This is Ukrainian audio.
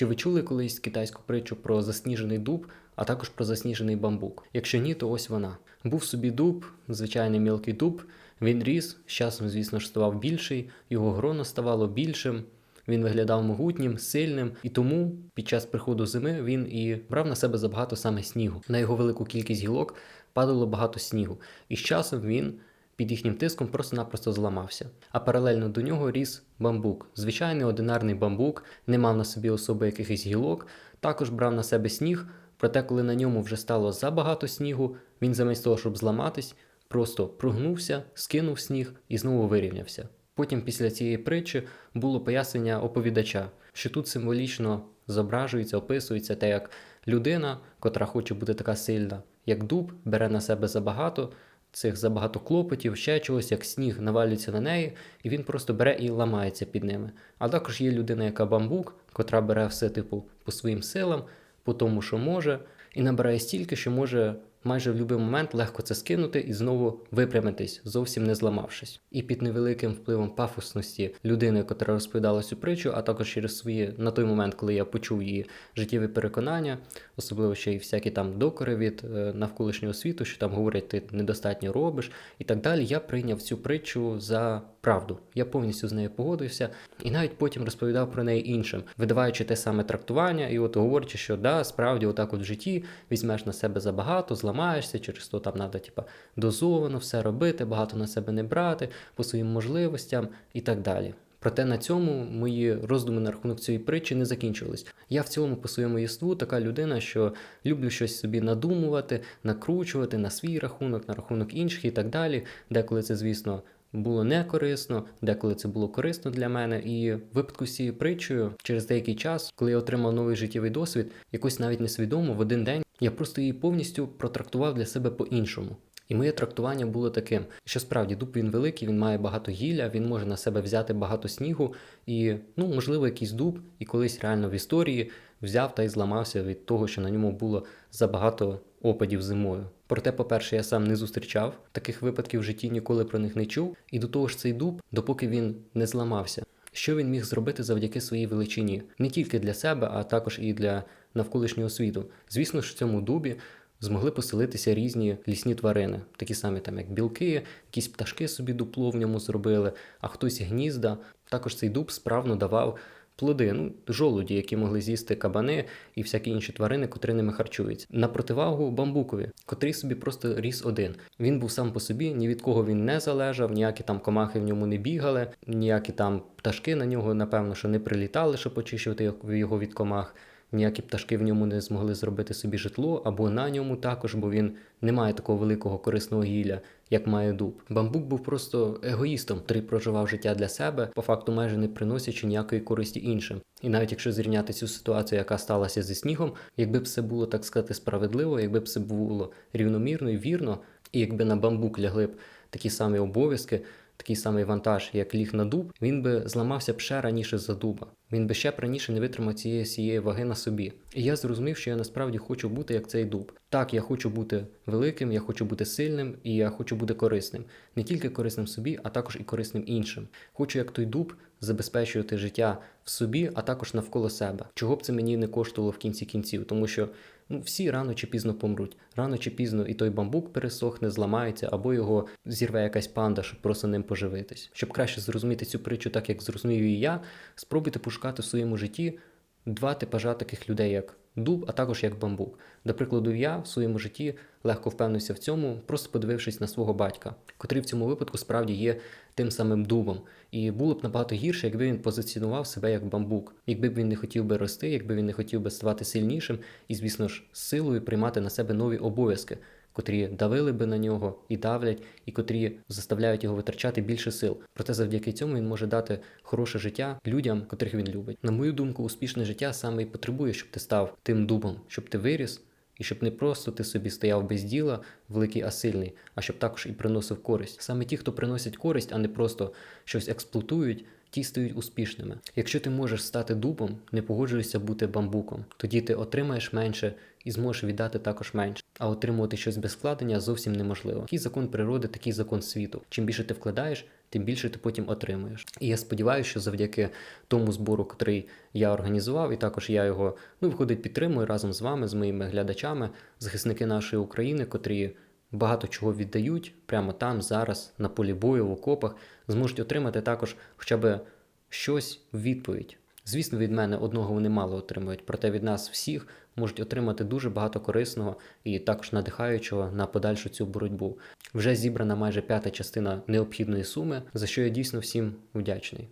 Чи ви чули колись китайську притчу про засніжений дуб, а також про засніжений бамбук? Якщо ні, то ось вона. Був собі дуб, звичайний мілкий дуб. Він ріс, з часом, звісно ж, ставав більший, його гроно ставало більшим. Він виглядав могутнім, сильним, і тому під час приходу зими він і брав на себе забагато саме снігу. На його велику кількість гілок падало багато снігу, і з часом він під їхнім тиском просто-напросто зламався. А паралельно до нього ріс бамбук. Звичайний одинарний бамбук, не мав на собі особи якихось гілок, також брав на себе сніг. Проте, коли на ньому вже стало забагато снігу, він замість того, щоб зламатись, просто прогнувся, скинув сніг і знову вирівнявся. Потім, після цієї притчі, було пояснення оповідача, що тут символічно зображується, описується те, як людина, котра хоче бути така сильна, як дуб, бере на себе забагато цих забагато клопотів, ще чогось, як сніг навалюється на неї, і він просто бере і ламається під ними. А також є людина, яка бамбук, котра бере все типу по своїм силам, по тому, що може, і набирає стільки, що може майже в будь-який момент легко це скинути і знову випрямитись, зовсім не зламавшись. І під невеликим впливом пафосності людини, котра розповідала цю притчу, а також через свої на той момент, коли я почув її життєві переконання, особливо ще й всякі там докори від е, навколишнього світу, що там говорять, ти недостатньо робиш і так далі. Я прийняв цю притчу за правду. Я повністю з нею погодився і навіть потім розповідав про неї іншим, видаваючи те саме трактування, і от говорячи, що да, справді, отак от в житті візьмеш на себе забагато, зламаєшся, через то там треба, типа, дозовано все робити, багато на себе не брати по своїм можливостям і так далі. Проте на цьому мої роздуми на рахунок цієї притчі не закінчились. Я в цілому по своєму єству така людина, що люблю щось собі надумувати, накручувати на свій рахунок, на рахунок інших і так далі. Деколи це, звісно, було не корисно, деколи це було корисно для мене. І в випадку з цією притчею, через деякий час, коли я отримав новий життєвий досвід, якось навіть несвідомо в один день я просто її повністю протрактував для себе по-іншому. І моє трактування було таким, що справді дуб він великий, він має багато гілля, він може на себе взяти багато снігу, і ну можливо якийсь дуб, і колись реально в історії взяв та й зламався від того, що на ньому було забагато опадів зимою. Проте, по-перше, я сам не зустрічав таких випадків в житті, ніколи про них не чув. І до того ж, цей дуб, допоки він не зламався, що він міг зробити завдяки своїй величині, не тільки для себе, а також і для навколишнього світу. Звісно ж, в цьому дубі змогли поселитися різні лісні тварини, такі самі там, як білки, якісь пташки собі дупло в ньому зробили, а хтось гнізда. Також цей дуб справно давав плоди, ну, жолуді, які могли з'їсти кабани і всякі інші тварини, котрі ними харчуються. На противагу бамбукові, котрий собі просто ріс один. Він був сам по собі, ні від кого він не залежав, ніякі там комахи в ньому не бігали, ніякі там пташки на нього, напевно, що не прилітали, щоб очищувати його від комах. Ніякі пташки в ньому не змогли зробити собі житло, або на ньому також, бо він не має такого великого корисного гілля, як має дуб. Бамбук був просто егоїстом, який проживав життя для себе, по факту майже не приносячи ніякої користі іншим. І навіть якщо зрівняти цю ситуацію, яка сталася зі снігом, якби б все було так сказати справедливо, якби б все було рівномірно і вірно, і якби на бамбук лягли б такі самі обов'язки. Такий самий вантаж, як ліг на дуб, він би зламався б ще раніше за дуба. Він би ще б раніше не витримав цієї цієї ваги на собі. І я зрозумів, що я насправді хочу бути як цей дуб. Так, я хочу бути великим, я хочу бути сильним і я хочу бути корисним. Не тільки корисним собі, а також і корисним іншим. Хочу, як той дуб, забезпечувати життя в собі, а також навколо себе. Чого б це мені не коштувало в кінці кінців, тому що ну, всі рано чи пізно помруть. Рано чи пізно і той бамбук пересохне, зламається, або його зірве якась панда, щоб просто ним поживитись. Щоб краще зрозуміти цю притчу, так як зрозумів її я, спробуйте пошукати в своєму житті два типажа таких людей, як дуб, а також як бамбук. До прикладу, я в своєму житті легко впевнився в цьому, просто подивившись на свого батька, котрий в цьому випадку справді є тим самим дубом. І було б набагато гірше, якби він позиціонував себе як бамбук, якби б він не хотів би рости, якби він не хотів би ставати сильнішим і, звісно ж, силою приймати на себе нові обов'язки. Котрі давили би на нього і давлять, і котрі заставляють його витрачати більше сил. Проте завдяки цьому він може дати хороше життя людям, котрих він любить. На мою думку, успішне життя саме і потребує, щоб ти став тим дубом, щоб ти виріс, і щоб не просто ти собі стояв без діла, великий, а сильний, а щоб також і приносив користь. Саме ті, хто приносять користь, а не просто щось експлуатують. Ті стають успішними. Якщо ти можеш стати дубом, не погоджуйся бути бамбуком. Тоді ти отримаєш менше і зможеш віддати також менше. А отримувати щось без вкладення зовсім неможливо. Такий закон природи, такий закон світу. Чим більше ти вкладаєш, тим більше ти потім отримуєш. І я сподіваюся, що завдяки тому збору, який я організував, і також я його ну, виходить, підтримую разом з вами, з моїми глядачами, захисники нашої України, котрі багато чого віддають прямо там, зараз, на полі бою, в окопах, зможуть отримати також хоча б щось в відповідь. Звісно, від мене одного вони мало отримують, проте від нас всіх можуть отримати дуже багато корисного і також надихаючого на подальшу цю боротьбу. Вже зібрана майже п'ята частина необхідної суми, за що я дійсно всім вдячний.